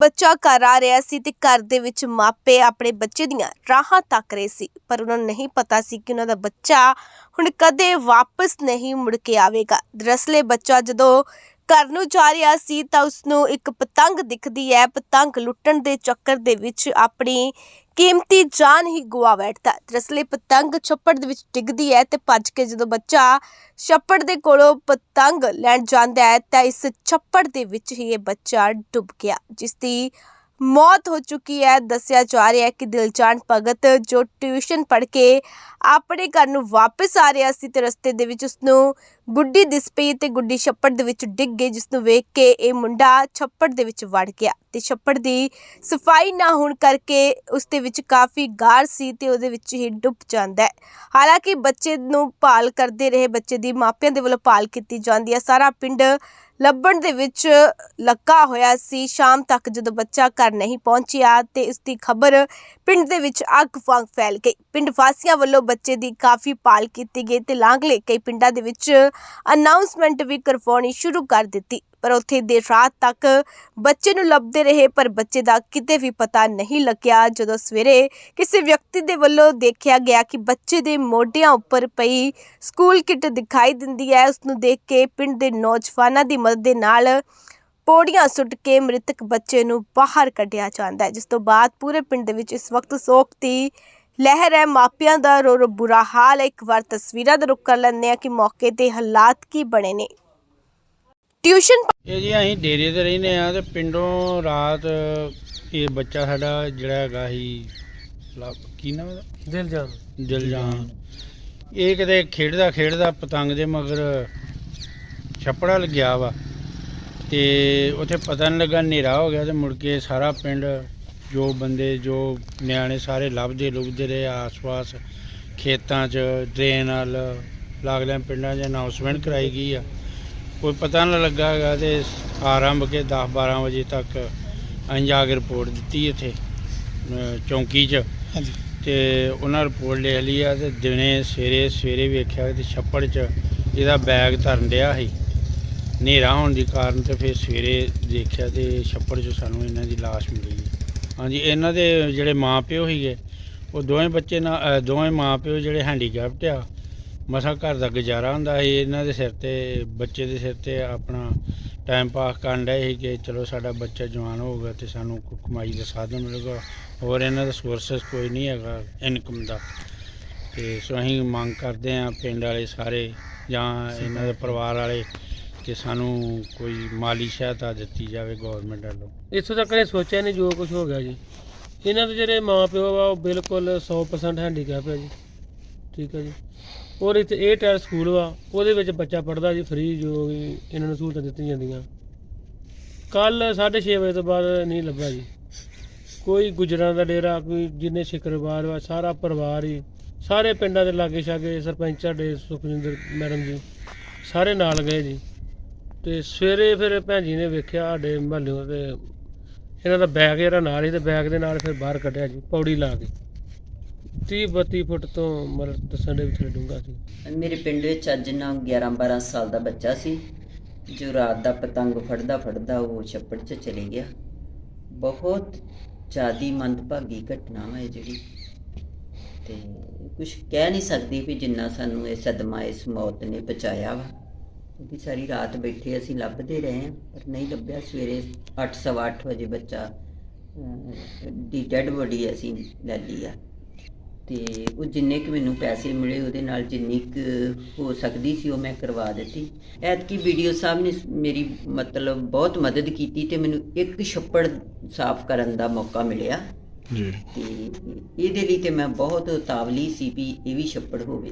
ਬੱਚਾ ਘਰ ਆ ਰਿਹਾ ਸੀ ਤੇ ਘਰ ਦੇ ਵਿੱਚ ਮਾਪੇ ਆਪਣੇ ਬੱਚੇ ਦੀਆਂ ਰਾਹਾਂ ਤੱਕ ਰਹੇ ਸੀ। ਪਰ ਉਹਨਾਂ ਨੂੰ ਨਹੀਂ ਪਤਾ ਸੀ ਕਿ ਉਹਨਾਂ ਦਾ ਬੱਚਾ ਹੁਣ ਕਦੇ ਵਾਪਸ ਨਹੀਂ ਮੁੜ ਕੇ ਆਵੇਗਾ। ਦਰਅਸਲ ਇਹ ਬੱਚਾ ਜਦੋਂ ਘਰ ਨੂੰ ਜਾ ਰਿਹਾ ਸੀ ਤਾਂ ਉਸ ਨੂੰ ਇੱਕ ਪਤੰਗ ਦਿਖਦੀ ਹੈ। ਪਤੰਗ ਲੁੱਟਣ ਦੇ ਚੱਕਰ ਦੇ ਵਿੱਚ ਆਪਣੀ ਕੀਮਤੀ ਜਾਨ ਹੀ ਗਵਾ ਬੈਠਦਾ ਦਰਅਸਲ ਇਹ ਪਤੰਗ ਛੱਪੜ ਦੇ ਵਿੱਚ ਡਿੱਗਦੀ ਹੈ ਤੇ ਭੱਜ ਕੇ ਜਦੋਂ ਬੱਚਾ ਛੱਪੜ ਦੇ ਕੋਲੋਂ ਪਤੰਗ ਲੈਣ ਜਾਂਦਾ ਹੈ ਤਾਂ ਇਸ ਛੱਪੜ ਦੇ ਵਿੱਚ ਹੀ ਇਹ ਬੱਚਾ ਡੁੱਬ ਗਿਆ, ਜਿਸ ਦੀ ਮੌਤ ਹੋ ਚੁੱਕੀ ਹੈ ਦੱਸਿਆ ਜਾ ਰਿਹਾ ਹੈ ਕਿ ਦਿਲਜਾਨ ਭਗਤ ਜੋ ਟਿਊਸ਼ਨ ਪੜ੍ਹ ਕੇ ਆਪਣੇ ਘਰ ਨੂੰ ਵਾਪਸ ਆ ਰਿਹਾ ਸੀ ਤੇ ਰਸਤੇ ਦੇ ਵਿੱਚ ਉਸ ਨੂੰ ਗੁੱਡੀ ਦਿਸ ਪਈ ਤੇ ਗੁੱਡੀ ਛੱਪੜ ਦੇ ਵਿੱਚ ਡਿੱਗ ਗਈ ਜਿਸ ਨੂੰ ਵੇਖ ਕੇ ਇਹ ਮੁੰਡਾ ਛੱਪੜ ਦੇ ਵਿੱਚ ਵੜ ਗਿਆ ਤੇ ਛੱਪੜ ਦੀ ਸਫ਼ਾਈ ਨਾ ਹੋਣ ਕਰਕੇ ਉਸ ਦੇ ਵਿੱਚ ਕਾਫੀ ਗਾਰ ਸੀ ਤੇ ਉਹਦੇ ਵਿੱਚ ਹੀ ਡੁੱਬ ਜਾਂਦਾ ਹੈ ਹਾਲਾਂਕਿ ਬੱਚੇ ਨੂੰ ਭਾਲ ਕਰਦੇ ਰਹੇ ਬੱਚੇ ਦੀ ਮਾਪਿਆਂ ਦੇ ਵੱਲੋਂ ਭਾਲ ਕੀਤੀ ਜਾਂਦੀ ਹੈ ਸਾਰਾ ਪਿੰਡ ਲੱਭਣ ਦੇ ਵਿੱਚ ਲੱਗਾ ਹੋਇਆ ਸੀ। ਸ਼ਾਮ ਤੱਕ ਜਦੋਂ ਬੱਚਾ ਘਰ ਨਹੀਂ ਪਹੁੰਚਿਆ ਤੇ ਇਸ ਦੀ ਖਬਰ ਪਿੰਡ ਦੇ ਵਿੱਚ ਅੱਗ ਵਾਂਗ ਫੈਲ ਗਈ। ਪਿੰਡ ਵਾਸੀਆਂ ਵੱਲੋਂ ਬੱਚੇ ਦੀ ਕਾਫੀ ਭਾਲ ਕੀਤੀ ਗਈ ਤੇ ਲਾਂਘਲੇ ਕਈ ਪਿੰਡਾਂ ਦੇ ਵਿੱਚ ਅਨਾਉਂਸਮੈਂਟ ਵੀ ਕਰਵਾਉਣੀ ਸ਼ੁਰੂ ਕਰ ਦਿੱਤੀ। ਪਰ ਉੱਥੇ ਦੇਰ ਰਾਤ ਤੱਕ ਬੱਚੇ ਨੂੰ ਲੱਭਦੇ ਰਹੇ, ਪਰ ਬੱਚੇ ਦਾ ਕਿਤੇ ਵੀ ਪਤਾ ਨਹੀਂ ਲੱਗਿਆ। ਜਦੋਂ ਸਵੇਰੇ ਕਿਸੇ ਵਿਅਕਤੀ ਦੇ ਵੱਲੋਂ ਦੇਖਿਆ ਗਿਆ ਕਿ ਬੱਚੇ ਦੇ ਮੋਢਿਆਂ ਉੱਪਰ ਪਈ ਸਕੂਲ ਕਿੱਟ ਦਿਖਾਈ ਦਿੰਦੀ ਹੈ ਉਸ ਨੂੰ ਦੇਖ ਕੇ ਪਿੰਡ ਦੇ ਨੌਜਵਾਨਾਂ ਦੀ ਮਦਦ ਦੇ ਨਾਲ ਪੌੜੀਆਂ ਸੁੱਟ ਕੇ ਮ੍ਰਿਤਕ ਬੱਚੇ ਨੂੰ ਬਾਹਰ ਕੱਢਿਆ ਜਾਂਦਾ ਹੈ। ਜਿਸ ਤੋਂ ਬਾਅਦ ਪੂਰੇ ਪਿੰਡ ਦੇ ਵਿੱਚ ਇਸ ਵਕਤ ਸੋਗ ਦੀ ਲਹਿਰ ਹੈ। ਮਾਪਿਆਂ ਦਾ ਰੋ ਰੋ ਬੁਰਾ ਹਾਲ ਹੈ। ਇੱਕ ਵਾਰ ਤਸਵੀਰਾਂ ਦਾ ਰੁਕ ਕਰ ਲੈਂਦੇ ਆ ਕਿ ਮੌਕੇ ਤੇ ਹਾਲਾਤ ਕੀ ਬਣੇ ਨੇ। ਟਿਊਸ਼ਨ? ਇਹ ਜੀ ਅਸੀਂ ਡੇਰੇ ਤੇ ਰਹਿੰਦੇ ਆ ਤੇ ਪਿੰਡੋਂ ਰਾਤ ਇਹ ਬੱਚਾ ਸਾਡਾ ਜਿਹੜਾ ਹੈਗਾ ਸੀ ਲਾ- ਕੀ ਨਾਮ ਉਹਦਾ ਦਿਲ ਜਾਨ ਦਿਲਜਾਨ। ਇਹ ਕਿਤੇ ਖੇਡਦਾ ਖੇਡਦਾ ਪਤੰਗ ਦੇ ਮਗਰ ਛੱਪੜਾ ਲੱਗਿਆ ਵਾ ਤੇ ਉੱਥੇ ਪਤਾ ਨਹੀਂ ਲੱਗਾ ਹਨੇਰਾ ਹੋ ਗਿਆ ਤੇ ਮੁੜ ਕੇ ਸਾਰਾ ਪਿੰਡ ਜੋ ਬੰਦੇ ਜੋ ਨਿਆਣੇ ਸਾਰੇ ਲੱਭਦੇ ਲੁਭਦੇ ਰਹੇ ਆਸ-ਪਾਸ ਖੇਤਾਂ 'ਚ ਡਰੇਨ ਨਾਲ ਲਾਗਲੇ ਪਿੰਡਾਂ 'ਚ ਅਨਾਉਂਸਮੈਂਟ ਕਰਾਈ ਗਈ ਆ। ਕੋਈ ਪਤਾ ਨਹੀਂ ਲੱਗਾ ਹੈਗਾ ਤੇ ਆਰੰਭ ਕੇ 10 12 ਵਜੇ ਤੱਕ ਅਸੀਂ ਜਾ ਕੇ ਰਿਪੋਰਟ ਦਿੱਤੀ ਇੱਥੇ ਅਹ ਚੌਂਕੀ 'ਚ। ਹਾਂਜੀ। ਤੇ ਉਹਨਾਂ ਰਿਪੋਰਟ ਲਿਖ ਲਈ ਆ ਤੇ ਦਿਨੇ ਸਵੇਰੇ ਸਵੇਰੇ ਵੇਖਿਆ ਤੇ ਛੱਪੜ 'ਚ ਇਹਦਾ ਬੈਗ ਧਰਨ ਡਿਆ ਸੀ। ਹਨੇਰਾ ਹੋਣ ਦੀ ਕਾਰਨ ਤੇ ਫਿਰ ਸਵੇਰੇ ਦੇਖਿਆ ਤੇ ਛੱਪੜ 'ਚ ਸਾਨੂੰ ਇਹਨਾਂ ਦੀ ਲਾਸ਼ ਮਿਲੀ। ਹਾਂਜੀ ਇਹਨਾਂ ਦੇ ਜਿਹੜੇ ਮਾਂ ਪਿਓ ਸੀਗੇ ਉਹ ਦੋਵੇਂ ਬੱਚੇ ਨਾਲ ਅਹ ਦੋਵੇਂ ਮਾਂ ਪਿਓ ਜਿਹੜੇ ਹੈਂਡੀਕੈਪਟ ਆ ਮਸਾਂ ਘਰ ਦਾ ਗੁਜ਼ਾਰਾ ਹੁੰਦਾ ਸੀ, ਇਹਨਾਂ ਦੇ ਸਿਰ ਤੇ, ਬੱਚੇ ਦੇ ਸਿਰ ਤੇ ਆਪਣਾ ਟਾਈਮ ਪਾਸ ਕਰਨ ਡਏ ਸੀ ਕਿ ਚਲੋ ਸਾਡਾ ਬੱਚਾ ਜਵਾਨ ਹੋਊਗਾ ਤੇ ਸਾਨੂੰ ਕੋਈ ਕਮਾਈ ਦਾ ਸਾਧਨ ਮਿਲੇਗਾ, ਹੋਰ ਇਹਨਾਂ ਦਾ ਸੋਰਸਸ ਕੋਈ ਨਹੀਂ ਹੈਗਾ ਇਨਕਮ ਦਾ। ਤੇ ਸੋ ਅਸੀਂ ਮੰਗ ਕਰਦੇ ਹਾਂ ਪਿੰਡ ਵਾਲੇ ਸਾਰੇ ਜਾਂ ਇਹਨਾਂ ਦੇ ਪਰਿਵਾਰ ਵਾਲੇ ਕਿ ਸਾਨੂੰ ਕੋਈ ਮਾਲੀ ਸਹਾਇਤਾ ਦਿੱਤੀ ਜਾਵੇ ਗਵਰਨਮੈਂਟ ਵੱਲੋਂ। ਇੱਥੋਂ ਤੱਕ ਇਹ ਸੋਚਿਆ ਨਹੀਂ ਜੋ ਕੁਝ ਹੋ ਗਿਆ ਜੀ। ਇਹਨਾਂ ਦੇ ਜਿਹੜੇ ਮਾਂ ਪਿਓ ਵਾ ਉਹ ਬਿਲਕੁਲ 100% ਹੈਂਡੀਕੈਪ ਹੈ ਜੀ। ਠੀਕ ਹੈ ਜੀ। ਔਰ ਇੱਥੇ ਇਹ ਟੈਰ ਸਕੂਲ ਵਾ, ਉਹਦੇ ਵਿੱਚ ਬੱਚਾ ਪੜਦਾ ਜੀ ਫ੍ਰੀ ਜੋ ਵੀ ਇਹਨਾਂ ਨੂੰ ਸਹੂਲਤਾਂ ਦਿੱਤੀਆਂ ਜਾਂਦੀਆਂ। ਕੱਲ 6:30 ਵਜੇ ਤੋਂ ਬਾਅਦ ਨਹੀਂ ਲੱਭਾ ਜੀ। ਕੋਈ ਗੁਜਰਾਂ ਦਾ ਡੇਰਾ, ਕੋਈ ਜਿੰਨੇ ਸ਼ਿਕਰਵਾਰ ਵਾ, ਸਾਰਾ ਪਰਿਵਾਰ ਹੀ, ਸਾਰੇ ਪਿੰਡਾਂ ਦੇ ਲਾਗੇ ਛਾਗੇ ਸਰਪੰਚ ਸਾਡੇ ਸੁਖਜਿੰਦਰ ਮੈਡਮ ਜੀ, ਸਾਰੇ ਨਾਲ ਗਏ ਜੀ। ਤੇ ਸਵੇਰੇ ਫਿਰ ਭੈਣ ਜੀ ਨੇ ਵੇਖਿਆ ਸਾਡੇ ਮਹੱਲਿਓਂ ਤੇ, ਇਹਨਾਂ ਦਾ ਬੈਗ ਜਿਹੜਾ ਨਾਲ ਹੀ ਤੇ ਬੈਗ ਦੇ ਨਾਲ ਫਿਰ ਬਾਹਰ ਕੱਢਿਆ ਜੀ, ਪੌੜੀ ਲਾ ਕੇ। 30 32 ਫੁੱਟ ਤੋਂ ਮਤਲਬ ਦੱਸਣ ਦੇ ਵਿੱਚ ਡੂੰਘਾ ਸੀ। ਮੇਰੇ ਪਿੰਡ ਵਿੱਚ ਅੱਜ ਨਾ 11 12 ਸਾਲ ਦਾ ਬੱਚਾ ਸੀ, ਜੋ ਰਾਤ ਦਾ ਪਤੰਗ ਫੜਦਾ ਫੜਦਾ ਉਹ ਛੱਪੜ 'ਚ ਚਲੇ ਗਿਆ। ਬਹੁਤ ਜ਼ਿਆਦੀ ਮੰਦਭਾਗੀ ਘਟਨਾ ਹੈ ਜਿਹੜੀ। ਤੇ ਕੁਝ ਕਹਿ ਨਹੀਂ ਸਕਦੀ ਵੀ ਜਿੰਨਾ ਸਾਨੂੰ ਇਹ ਸਦਮਾ, ਇਸ ਮੌਤ ਨੇ ਪਹੁੰਚਾਇਆ ਵਾ। ਕਿਉਂਕਿ ਸਾਰੀ ਰਾਤ ਬੈਠੇ ਅਸੀਂ ਲੱਭਦੇ ਰਹੇ ਹਾਂ, ਪਰ ਨਹੀਂ ਲੱਭਿਆ। ਸਵੇਰੇ 8:30 ਵਜੇ ਬੱਚਾ ਦੀ ਡੈੱਡ ਬੋਡੀ ਅਸੀਂ ਲੈ ਲਈ ਆ। ਤੇ ਉਹ ਜਿੰਨੇ ਕੁ ਮੈਨੂੰ ਪੈਸੇ ਮਿਲੇ ਉਹਦੇ ਨਾਲ ਜਿੰਨੀ ਕੁ ਹੋ ਸਕਦੀ ਸੀ ਉਹ ਮੈਂ ਕਰਵਾ ਦਿੱਤੀ। ਐਤਕੀ ਵੀਡੀਓ ਸਾਹਿਬ ਨੇ ਮੇਰੀ ਮਤਲਬ ਬਹੁਤ ਮਦਦ ਕੀਤੀ ਤੇ ਮੈਨੂੰ ਇੱਕ ਛੱਪੜ ਸਾਫ਼ ਕਰਨ ਦਾ ਮੌਕਾ ਮਿਲਿਆ। ਜੀ। ਤੇ ਇਹਦੇ ਲਈ ਤੇ ਮੈਂ ਬਹੁਤ ਉਤਾਵਲੀ ਸੀ ਵੀ ਇਹ ਵੀ ਛੱਪੜ ਹੋਵੇ।